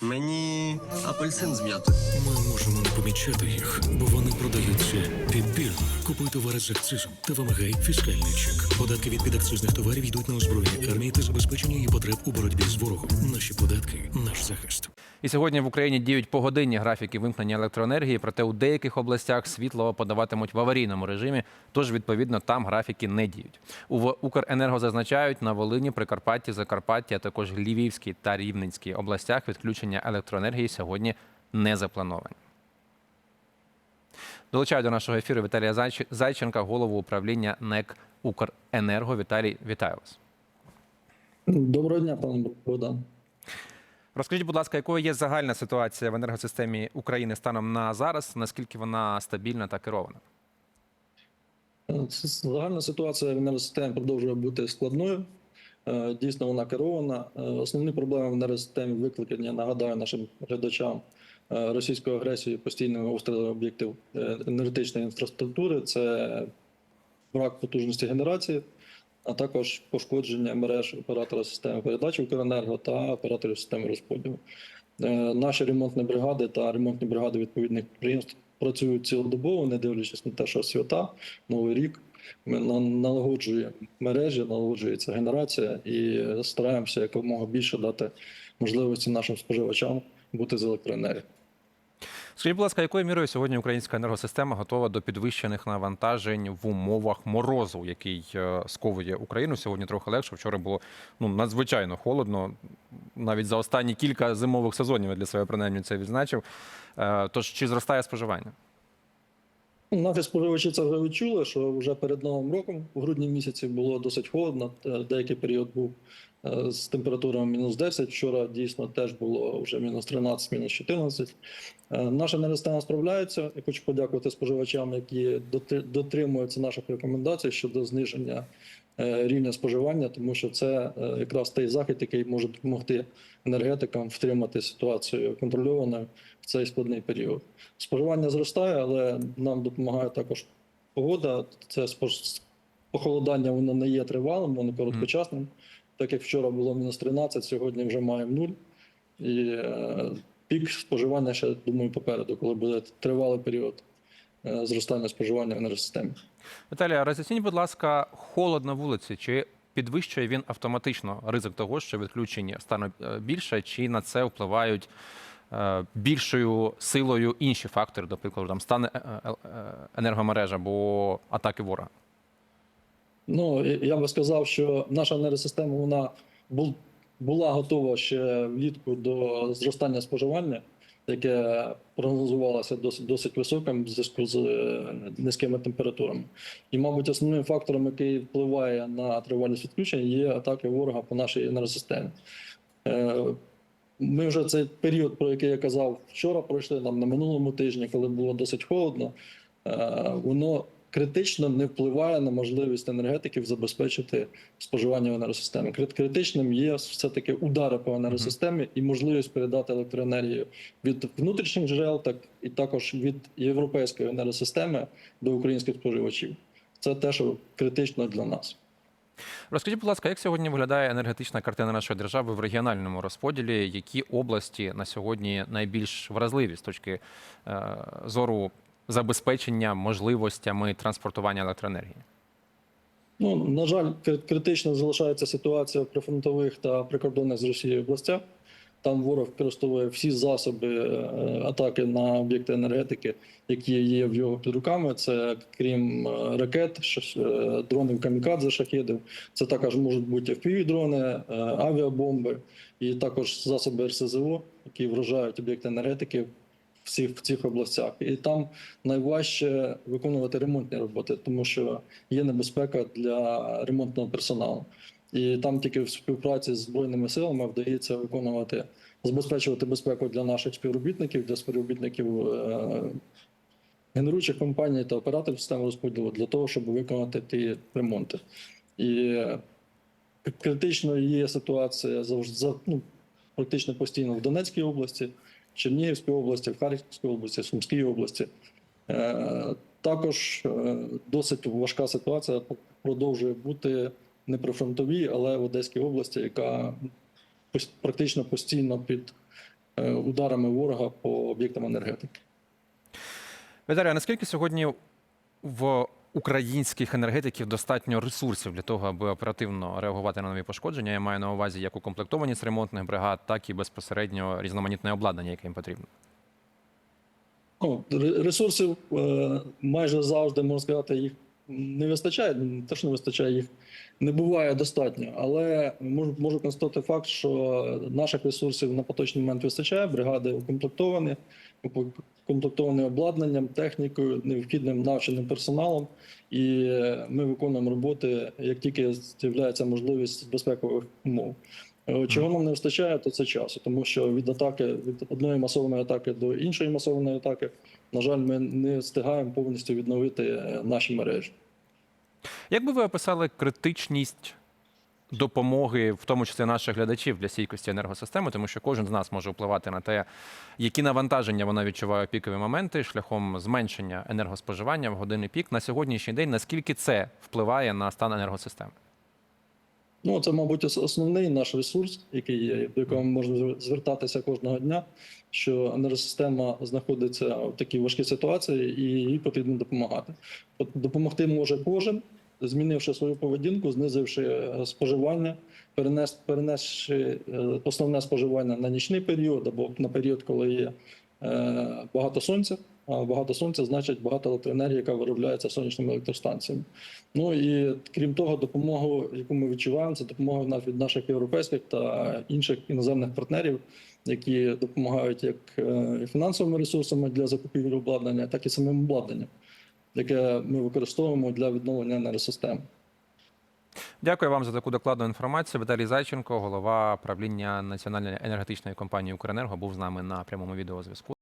Мені апельсин з м'ятою. Ми можемо не помічати їх, бо вони продаються підбірно. Купуй товари з акцизом та вимагай фіскальний чек. Податки від підакцизних товарів йдуть на озброєння армії та забезпечення її потреб у боротьбі з ворогом. Наші податки наш захист. І сьогодні в Україні діють погодинні графіки вимкнення електроенергії, проте у деяких областях світло подаватимуть в аварійному режимі, тож відповідно там графіки не діють. У Укренерго зазначають на Волині, Прикарпатті, Закарпатті, а також Львівській та Рівненській областях відключення електроенергії сьогодні не заплановані. Долучаю до нашого ефіру Віталія Зайченка, голову управління НЕК Укренерго. Віталій, вітаю вас. Доброго дня, пане Богдан. Розкажіть, будь ласка, якою є загальна ситуація в енергосистемі України станом на зараз? Наскільки вона стабільна та керована? Загальна ситуація в енергосистемі продовжує бути складною. Е, Дійсно, вона керована. Е, Основні проблеми в енергосистемі викликані, нагадаю нашим глядачам, е, російською агресією, постійними обстрілами об'єктів енергетичної інфраструктури. Це брак потужності генерації, а також пошкодження мереж оператора системи передачі Укренерго та операторів системи розподілу. Наші ремонтні бригади та ремонтні бригади відповідних підприємств працюють цілодобово, не дивлячись на те, що свята, новий рік. Ми на- налагоджуємо мережі, налагоджується генерація і стараємося якомога більше дати можливості нашим споживачам бути з електроенергією. Скажіть, будь ласка, якою мірою сьогодні українська енергосистема готова до підвищених навантажень в умовах морозу, який е, сковує Україну? Сьогодні трохи легше. Вчора було ну надзвичайно холодно. Навіть за останні кілька зимових сезонів я для себе принаймні це відзначив. Е, Тож чи зростає споживання? Наші споживачі це вже відчули, що вже перед новим роком, в грудні місяці, було досить холодно. Деякий період був з температурами мінус 10. Вчора дійсно теж було вже мінус 13, мінус 14. Е, Наша енергосистема справляється. Я хочу подякувати споживачам, які дотримуються наших рекомендацій щодо зниження е, рівня споживання, тому що це е, якраз той захід, який може допомогти енергетикам втримати ситуацію контрольованою в цей складний період. Споживання зростає, але нам допомагає також погода. Це похолодання воно не є тривалим, воно короткочасним. Так як вчора було мінус 13, сьогодні вже маємо нуль. І е, пік споживання ще думаю попереду, коли буде тривалий період е, зростання споживання в енергосистемі. Віталія, роз'ясніть, будь ласка, холод на вулиці. Чи підвищує він автоматично ризик того, що відключення стане е, більше, чи на це впливають е, більшою силою інші фактори, до прикладу, там стане е, е, енергомережа або атаки ворога? Ну я би сказав, що наша енергосистема вона була готова ще влітку до зростання споживання, яке прогнозувалося досить досить високим в зв'язку з е, низькими температурами. І, мабуть, основним фактором, який впливає на тривалість відключення, є атаки ворога по нашій енергосистемі. Е, Ми вже цей період, про який я казав вчора, пройшли нам на минулому тижні, коли було досить холодно. Е, Воно критично не впливає на можливість енергетиків забезпечити споживання в енергосистемі. Крит- Критичним є все-таки удари по енергосистемі і можливість передати електроенергію від внутрішніх джерел, так і також від європейської енергосистеми до українських споживачів. Це те, що критично для нас. Розкажіть, будь ласка, як сьогодні виглядає енергетична картина нашої держави в регіональному розподілі? Які області на сьогодні найбільш вразливі з точки е, зору забезпечення можливостями транспортування електроенергії? Ну, на жаль, критично залишається ситуація в прифронтових та прикордонних з Росією областях. Там ворог використовує всі засоби е, атаки на об'єкти енергетики, які є в його під руками. Це крім е, ракет, е, дронів камікадзе, шахедів. Це також можуть бути FPV-дрони, е, авіабомби і також засоби РСЗО, які вражають об'єкти енергетики в цих, областях. І там найважче виконувати ремонтні роботи, тому що є небезпека для ремонтного персоналу. І там тільки в співпраці з збройними силами вдається виконувати, забезпечувати безпеку для наших співробітників, для співробітників е, генеруючих компаній та операторів системи розподілу для того, щоб виконати ті ремонти. І критичною є ситуація завжди ну, практично постійно в Донецькій області, Чернігівській області, в Харківській області, в Сумській області. Е, Також е, досить важка ситуація продовжує бути не при фронтовій, але в Одеській області, яка практично постійно під е, ударами ворога по об'єктам енергетики. Віталій, а наскільки сьогодні в українських енергетиків достатньо ресурсів для того, аби оперативно реагувати на нові пошкодження? Я маю на увазі як укомплектованість ремонтних бригад, так і безпосередньо різноманітне обладнання, яке їм потрібно. Ну, ресурсів е, майже завжди, можна сказати, їх не вистачає. Не те, що не вистачає, їх не буває достатньо. Але можу, можу констатувати факт, що наших ресурсів на поточний момент вистачає. Бригади укомплектовані, укомплектовані обладнанням, технікою, необхідним навченим персоналом. І ми виконуємо роботи, як тільки з'являється можливість безпекових умов. Е, Чого нам не вистачає, то це часу, тому що від атаки від одної масованої атаки до іншої масованої атаки, на жаль, ми не встигаємо повністю відновити е, наші мережі. Як би ви описали критичність допомоги, в тому числі наших глядачів для стійкості енергосистеми, тому що кожен з нас може впливати на те, які навантаження вона відчуває у пікові моменти шляхом зменшення енергоспоживання в години пік на сьогоднішній день. Наскільки це впливає на стан енергосистеми? Ну, це, мабуть, основний наш ресурс, який є, до якого можемо звертатися кожного дня. Що енергосистема знаходиться в такій важкій ситуації, і їй потрібно допомагати. Допомогти може кожен, змінивши свою поведінку, знизивши е, споживання, перенес, перенесши е, основне споживання на нічний період або на період, коли є е, багато сонця. Багато сонця значить багато електроенергії, яка виробляється сонячними електростанціями. Ну і крім того, допомогу, яку ми відчуваємо, це допомога від наших європейських та інших іноземних партнерів, які допомагають як е, фінансовими ресурсами для закупівлі обладнання, так і самим обладнанням, яке ми використовуємо для відновлення енергосистеми. Дякую вам за таку докладну інформацію. Віталій Зайченко, голова правління Національної енергетичної компанії Укренерго, був з нами на прямому відеозв'язку.